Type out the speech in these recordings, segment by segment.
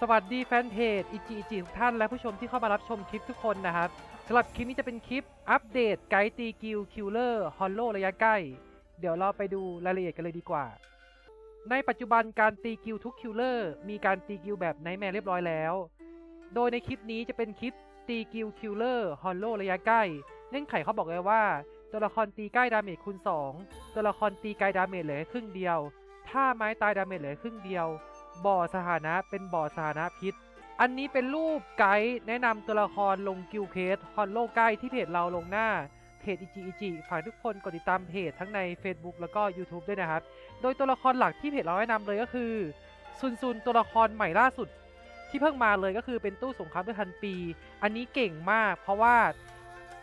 สวัสดีแฟนเพจอิจิอิจิทุกท่านและผู้ชมที่เข้ามารับชมคลิปทุกคนนะครับสำหรับคลิปนี้จะเป็นคลิปอัปเดตไกด์ตีกิลคิลเลอร์ฮอลโลระยะใกล้ เดี๋ยวเราไปดูรายละเอียดกันเลยดีกว่า ในปัจจุบันการตีกิลทุกคิลเลอร์มีการตีกิลแบบไนท์แมร์เรียบร้อยแล้ว โดยในคลิปนี้จะเป็นคลิปตีกิลคิลเลอร์ฮอลโลระยะใกล้เงื่อนไขเขาบอกเลยว่า ตัวละครตีใกล้ดาเมจคูณ2ตัวละครตีไกลดาเมจเหลือครึ่งเดียว ถ้าไม้ตายดาเมจเหลือครึ่งเดียว บ่อสถานะเป็นบ่อสถานะพิษ อันนี้เป็นรูปไกด์แนะนำตัวละครลงกิลเคสฮอนโลใกล้ที่เพจเราลงหน้าเพจอิจิอิจิฝากทุกคนกดติดตามเพจทั้งใน Facebook แล้วก็ YouTube ด้วยนะครับ โดยตัวละครหลักที่เพจเราแนะนำเลยก็คือซุนซุนตัวละครใหม่ล่าสุด ที่เพิ่งมาเลยก็คือเป็นตู้สงครามด้วยพันปี อันนี้เก่งมาก เพราะว่า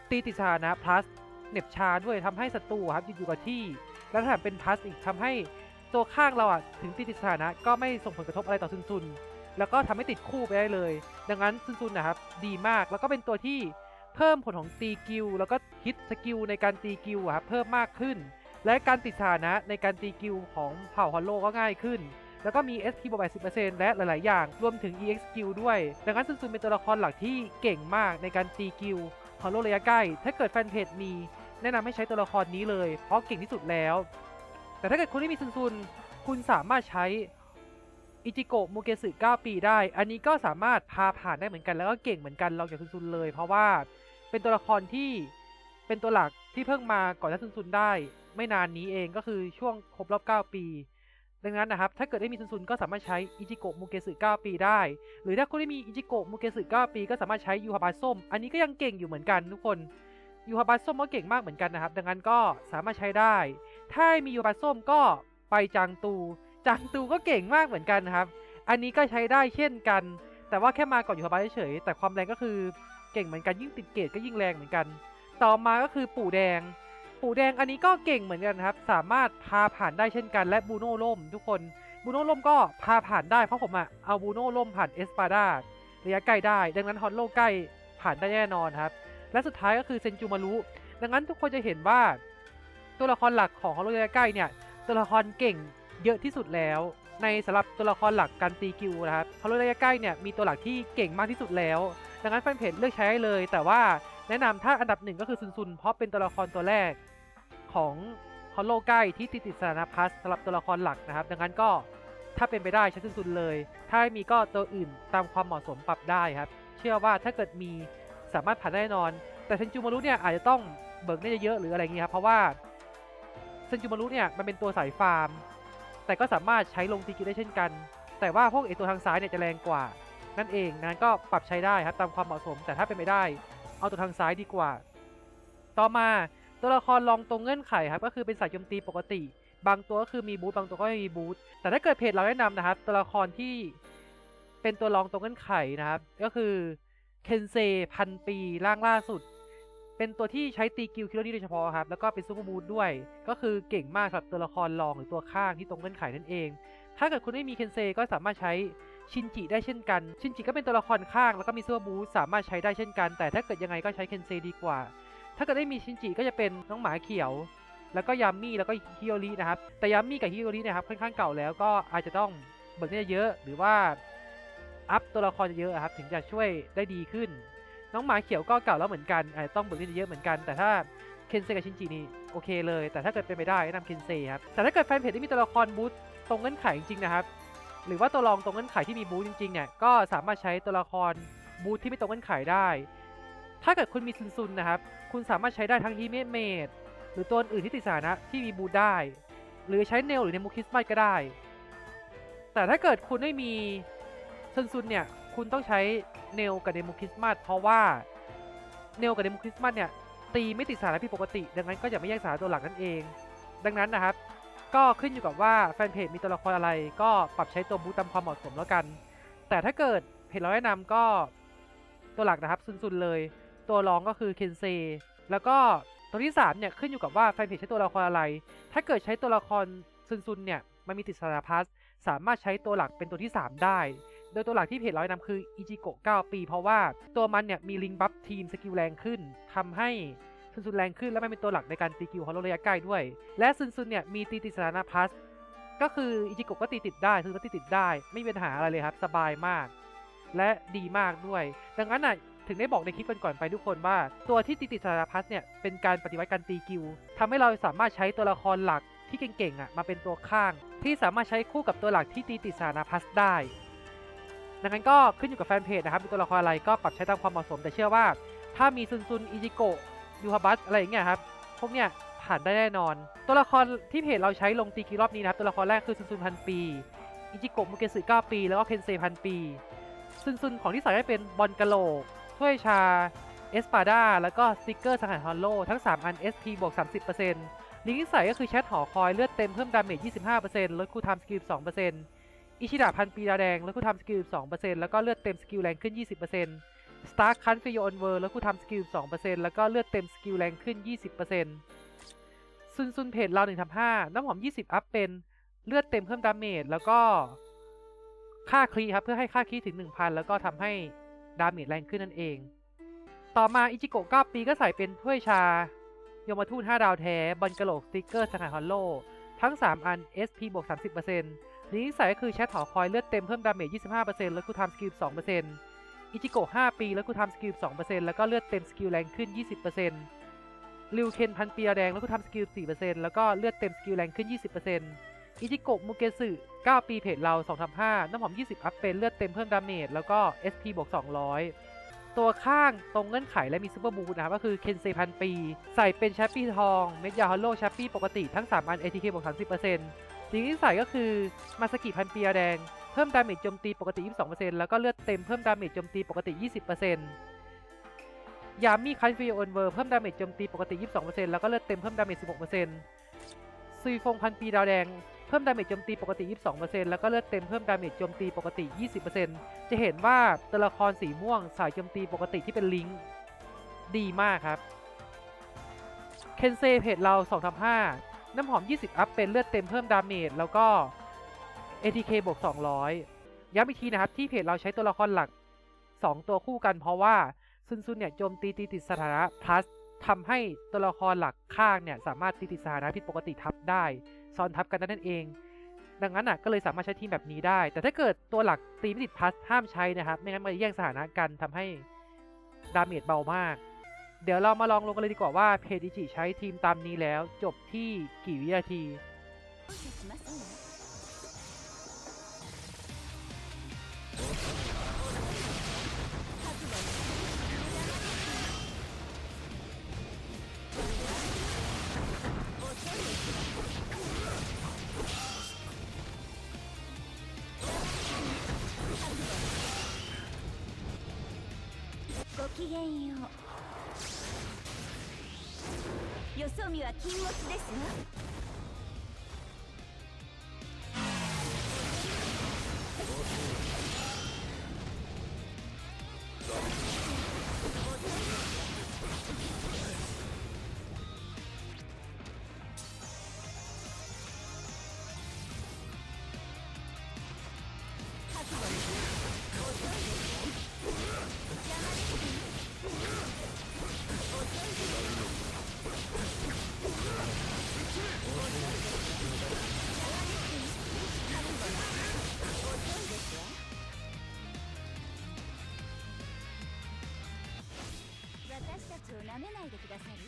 ตีติดสถานะ plus เหน็บชาด้วยทำให้ศัตรูครับอยู่กับที่ และแถมเป็น plus อีกทำให้ ตัวข้างเราอะถึงตีติดสถานะก็ไม่ส่งผลกระทบอะไรต่อซุนซุน แล้วก็ทำให้ติดคู่ไปได้เลย ดังนั้นซุนซุนนะครับดีมากแล้วก็เป็นตัวที่เพิ่มผลของตีกิลแล้วก็ฮิตสกิลในการตีกิลอะครับเพิ่มมากขึ้น และการติดสถานะในการตีกิลของเผ่าฮอลโลก็ง่ายขึ้น แล้วก็มี SP บวก80%และหลาย ๆ อย่าง รวมถึง EX สกิลด้วย ดังนั้นซุนซุนเป็นตัวละครหลักที่เก่งมากในการตีกิลฮอลโลระยะใกล้ ถ้าเกิดแฟนเพจมีแนะนำให้ใช้ตัวละครนี้เลย เพราะเก่งที่สุดแล้ว แต่ถ้าเกิดคุณไม่มีซุนซุน คุณสามารถใช้อิจิโกะมูเกสึ9ปีได้ อันนี้ก็สามารถพาผ่านได้เหมือนกันแล้วก็เก่งเหมือนกันลองจากซุนซุนเลย เพราะว่าเป็นตัวละครที่เป็นตัวหลักที่เพิ่งมาก่อนหน้าซุนซุนได้ ไม่นานนี้เองก็คือช่วงครบรอบ 9 ปี ดังนั้นนะครับ ถ้าเกิดได้มีซุนซุนก็สามารถใช้อิจิโกะมูเกสึ9ปีได้ หรือถ้าคุณได้มีอิจิโกะมูเกสึ9ปี ก็สามารถใช้ยูฮาบาส้ม อันนี้ก็ยังเก่งอยู่เหมือนกันทุกคนยูฮาบาส้มก็เก่งมากเหมือนกันนะครับ ดังนั้นก็สามารถใช้ได้ ถ้ามียูฮาบาส้มก็ไปจางตู จางตูก็เก่งมากเหมือนกันครับ อันนี้ก็ใช้ได้เช่นกัน แต่ว่าแค่มาก่อนยูฮาบาเฉยแต่ความแรงก็คือเก่งเหมือนกันยิ่งติดเกรดก็ยิ่งแรงเหมือนกัน ต่อมาก็คือปู่แดง ปู่แดงอันนี้ก็เก่งเหมือนกันครับ สามารถพาผ่านได้เช่นกัน และบูโน่ล่มทุกคนบูโน่ล่มก็พาผ่านได้เพราะผมอะเอาบูโน่ล่มผ่านเอสปาดาระยะใกล้ได้ ดังนั้นฮอนโลใกล้ผ่านได้แน่นอนครับ และสุดท้ายก็คือเซนจูมารุดังนั้นทุกคนจะเห็นว่า ตัวละครหลักของฮอนโลระยใกล้เนี่ยตัวละครเก่งเยอะที่สุดแล้ว ในสำหรับตัวละครหลักการตีกิลนะครับฮอนโลระยใกล้เนี่ยมีตัวหลักที่เก่งมากที่สุดแล้ว ดังนั้นแฟนเพจเลือกใช้เลย แต่ว่าแนะนำถ้าอันดับหนึ่งก็คือซุนซุนเพราะเป็นตัวละครตัวแรกของฮอลโลใกล้ที่ติดติดสถานะพัสสำหรับตัวละครหลักนะครับ ดังนั้นก็ถ้าเป็นไปได้ใช้ซุนซุนเลย ถ้ามีก็ตัวอื่นตามความเหมาะสมปรับได้ครับ เชื่อว่าถ้าเกิดมีสามารถผ่านได้แน่นอน แต่เซนจูมารุเนี่ยอาจจะต้องเบิกได้เยอะหรืออะไรเงี้ยครับเพราะว่า เซนจูมารุเนี่ยมันเป็นตัวสายฟาร์ม แต่ก็สามารถใช้ลงตีกิได้เช่นกัน แต่ว่าพวกเอตัวทางซ้ายเนี่ยจะแรงกว่า นั่นเองนั้นก็ปรับใช้ได้ครับตามความเหมาะสม แต่ถ้าเป็นไม่ได้ เอาตัวทางซ้ายดีกว่า ต่อมาตัวละครลองตรงเงื่อนไขครับก็คือเป็นสายโจมตีปกติ บางตัวก็คือมีบูทบางตัวก็ไม่มีบูทแต่ถ้าเกิดเพจเราแนะนำนะครับ ตัวละครที่เป็นตัวรองตรงเงื่อนไขนะครับ ก็คือเคนเซพันปีร่างล่าสุด เป็นตัวที่ใช้ตีกิลคิลเลอร์นี่โดยเฉพาะครับ แล้วก็เป็นซูเปอร์บูทด้วย ก็คือเก่งมากสำหรับตัวละครรองหรือตัวข้างที่ตรงเงื่อนไขนั่นเอง ถ้าเกิดคุณไม่มีเคนเซก็สามารถใช้ชินจิได้เช่นกัน ชินจิก็เป็นตัวละครข้างแล้วก็มีเสื้อบูทสามารถใช้ได้เช่นกัน แต่ถ้าเกิดยังไงก็ใช้เคนเซดีกว่า ถ้าเกิดได้มีชินจิก็จะเป็นน้องหมาเขียว แล้วก็ยามี่แล้วก็ฮิโอรินะครับ แต่ยามี่กับฮิโอรินะครับค่อนข้างเก่าแล้วก็อาจจะต้องเบิกเนื้อเยอะหรือว่าอัพตัวละครเยอะครับถึงจะช่วยได้ดีขึ้น น้องหมาเขียวก็เก่าแล้วเหมือนกันอาจจะต้องเบิกเนื้อเยอะเหมือนกัน แต่ถ้าเคนเซกับชินจินี่โอเคเลย แต่ถ้าเกิดเป็นไปได้แนะนำเคนเซครับ แต่ถ้าเกิดแฟนเพจที่มีตัวละครบูทตรงเงื่อนไขจริงๆนะครับ หรือว่าตัวรองตรงเงื่อนไขที่มีบูทจริงๆเนี่ย ก็สามารถใช้ตัวละครบูทที่ไม่ตรงเงื่อนไขได้ ถ้าเกิดคุณมีซุนซุนนะครับ คุณสามารถใช้ได้ทั้งฮีเมเมดหรือตัวอื่นที่ติดสานะที่มีบูทได้ หรือใช้เนลหรือเนมูคิสมาก็ได้ แต่ถ้าเกิดคุณไม่มีซุนซุนเนี่ย คุณต้องใช้เนลกับเนมูคิสมาเพราะว่าเนลกับเนมูคิสมาเนี่ยตีไม่ติดสานะผิดปกติ ดังนั้นก็อย่าไม่แยกสานะตัวหลักนั่นเอง ดังนั้นนะครับ ก็ขึ้นอยู่กับว่าแฟนเพจมีตัวละครอะไร ก็ปรับใช้ตัวบูตตามความเหมาะสมแล้วกัน แต่ถ้าเกิดเพจเราแนะนำก็ตัวหลักนะครับซุนๆเลย ตัวรองก็คือเคนเซแล้วก็ตัวที่3เนี่ยขึ้นอยู่กับว่าแฟนเพจใช้ตัวละครอะไร ถ้าเกิดใช้ตัวละครซุนๆเนี่ยมันมีติดสารพัสสามารถใช้ตัวหลักเป็นตัวที่ 3 ได้ โดยตัวหลักที่เพจเราแนะนำคืออิจิโกะ9ปี เพราะว่าตัวมันเนี่ยมีลิงบัฟทีมสกิลแรงขึ้นทำให้ซุนซุนแรงขึ้นและมันเป็นตัวหลักในการตีกิลฮอลโลระยะใกล้ด้วย และซุนซุนเนี่ยมีตีติดสถานะพัสก็คืออิจิโกะก็ตีติดได้ซุนก็ตีติดได้ ไม่มีปัญหาอะไรเลยครับสบายมาก และดีมากด้วย ดังนั้นน่ะถึงได้บอกในคลิปก่อนๆไปทุกคนว่า ตัวที่ติติสารพัสเนี่ยเป็นการปฏิวัติการตีกิลทำให้เราสามารถใช้ตัวละครหลักที่เก่งๆอะมาเป็นตัวข้าง ที่สามารถใช้คู่กับตัวหลักที่ตีติสารพัสได้ ดังนั้นก็ขึ้นอยู่กับแฟนเพจนะครับเป็นตัวละครอะไรก็ปรับใช้ตามความเหมาะสม แต่เชื่อว่า ถ้ามีซุนซุนอิจิโกะยูฮาบัสอะไรอย่างเงี้ยครับพวกเนี้ยผ่านได้แน่นอน ตัวละครที่เพจเราใช้ลงตีกีรอบนี้นะครับตัวละครแรกคือซุนซุนพันปีอิจิโกะมุเกสึ9ปี แล้วก็เคนเซพันปี ซุนซุนของที่ใส่ได้เป็นบอลกะโหลกถ้วยชาเอสปาดาแล้วก็สติกเกอร์สังหารฮอลโลทั้ง 3 อัน SP บวก 30%ลิงก์ที่ใส่ก็คือแชทหอคอยเลือดเต็มเพิ่มดาเมจ 25%ลดคูลไทม์สกิล2% อิชิดะพันปีดาแดงแลดคูลไทม์สกิล2%แล้วก็เลือดเต็มสกิลแรงขึ้น 20%สตาร์คันฟิโยอนเวอร์แลดคูลไทม์สกิล2%แล้วก็เลือดเต็มสกิลแรงขึ้น 20%ซุนซุนเพจเรา1ทำ5น้ำหอม 20 อัพเป็นเลือดเต็มเพิ่มดาเมจแล้วก็ค่าคลีครับเพื่อให้ค่าคลีถึง 1,000 แล้วก็ทำให้ดาเมจแรงขึ้นนั่นเอง ต่อมาอิจิโกะ9ปีก็ใส่เป็นถ้วยชายมทูต5ดาวแท้บอลกระโหลกสติกเกอร์สังหารฮอลโลทั้ง 3 อัน SP บวก 30% ลิงก์ที่ใส่ก็คือแชทหอคอยเลือดเต็มเพิ่มดาเมจ 25%แล้วคูทม์สกิล 2%อิจิโกะ5ปีแล้วคูทม์สกิล 2%แล้วก็เลือดเต็มสกิลแรงขึ้น 20%ริวเคนพันปีแดงแล้วคูทม์สกิล 4%แล้วก็เลือดเต็มสกิลแรงขึ้น 20%อิจิโกะมูเกสึ9ปีเพจเรา2ทำ5น้ำหอม 20 อัพเป็นเลือดเต็มเพิ่มดาเมจแล้วก็ SP บวก 200 ตัวข้างตรงเงื่อนไขและมีซูเปอร์บูทนะครับก็คือเคนเซพันปี ใส่เป็นแชปปี้ทอง เม็ดยาฮอลโลแชปปี้ปกติทั้ง 3 อัน ATK บวก 30% สิ่งที่ใส่ก็คือมาสกิพันปีแดง เพิ่มดาเมจโจมตีปกติ 22%แล้วก็เลือดเต็มเพิ่มดาเมจโจมตีปกติ 20%ยามีคันฟิโอนเวอร์เพิ่มดาเมจโจมตีปกติ 22%แล้วก็เลือดเต็มเพิ่มดาเมจ 16%ซุยฟงพันปีดาวแดงเพิ่มดาเมจโจมตีปกติ 22%แล้วก็เลือดเต็มเพิ่มดาเมจโจมตีปกติ 20%จะเห็นว่าตัวละครสีม่วงสายโจมตีปกติที่เป็นลิงก์ดีมากครับ เคนเซ่เพจเรา2ทำ5 น้ำหอม 20 อัพเป็นเลือดเต็มเพิ่มดาเมจแล้วก็ ATK บวก 200 ย้ำอีกทีนะครับ ที่เพจเราใช้ตัวละครหลัก 2 ตัวคู่กันเพราะว่าซุนซุนเนี่ยโจมตีตีติดสถานะ plus ทำให้ตัวละครหลักข้างเนี่ยสามารถตีติดสถานะผิดปกติทับได้ ซ้อนทับกันนั่นเอง ดังนั้นอะก็เลยสามารถใช้ทีมแบบนี้ได้ แต่ถ้าเกิดตัวหลักตีไม่ติดพัสห้ามใช้นะครับ ไม่งั้นมันจะแย่งสถานะกันทำให้ดาเมจเบามาก เดี๋ยวเรามาลองลงกันเลยดีกว่าว่าเพจอิจิใช้ทีมตามนี้แล้วจบที่กี่วินาที ごきげんよう うよそ見は禁物ですわを舐めないでくださる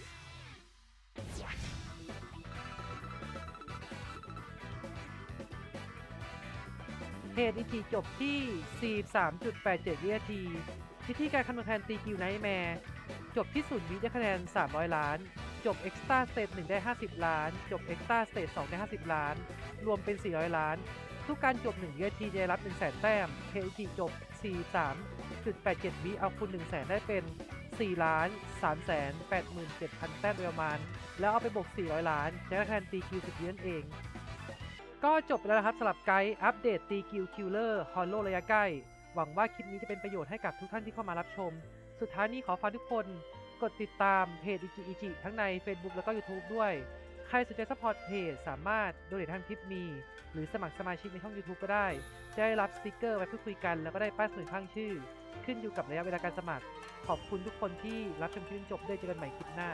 เพจอิจิจบที่ 43.87 วินาที วิธีการคำนวณคะแนนตีกิวไนท์แมร์จบที่ศูนย์วิได้คะแนน 300 ล้าน จบเอ็กซ์ต a าสเต e 1ได้ 50 ล้าน จบเอ็กซ์ต a าสเต e 2ได้ 50 ล้าน รวมเป็น 400 ล้าน ทุกการจบ 1 วินาทีจะได้รับ 1 0 0 0 0 0 แต้ม เพจอิจิจบ 43.87 วิเอาคูณ1 0 0 0 0 0 ได้เป็น 4ล้าน3 8 7 0 0 0 แต้มโดยประมาณ แล้วเอาไปบวก 400 ล้านจะได้คะแนนตีกิวสุดยืนเอง ก็จบแล้วนะครับสำหรับไกด์อัปเดตตีกิลคิลเลอร์ฮอลโลระยะใกล้ หวังว่าคลิปนี้จะเป็นประโยชน์ให้กับทุกท่านที่เข้ามารับชม สุดท้ายนี้ขอฝากทุกคน กดติดตามเพจอิจิอิจิทั้งใน Facebook แล้วก็ YouTube ด้วย รสนใจซัพพอร์ตเพจสามารถโดเนททางทิปมี หรือสมัครสมาชิกในช่อง YouTube ก็ได้ จะได้รับสติกเกอร์ไว้พูดคุยกัน แล้วก็ได้ป้ายสนุนข้างชื่อ ขึ้นอยู่กับระยะเวลาการสมัคร ขอบคุณทุกคนที่รับชมคลิปจนจบด้วยเจอกันใหม่คลิปหน้า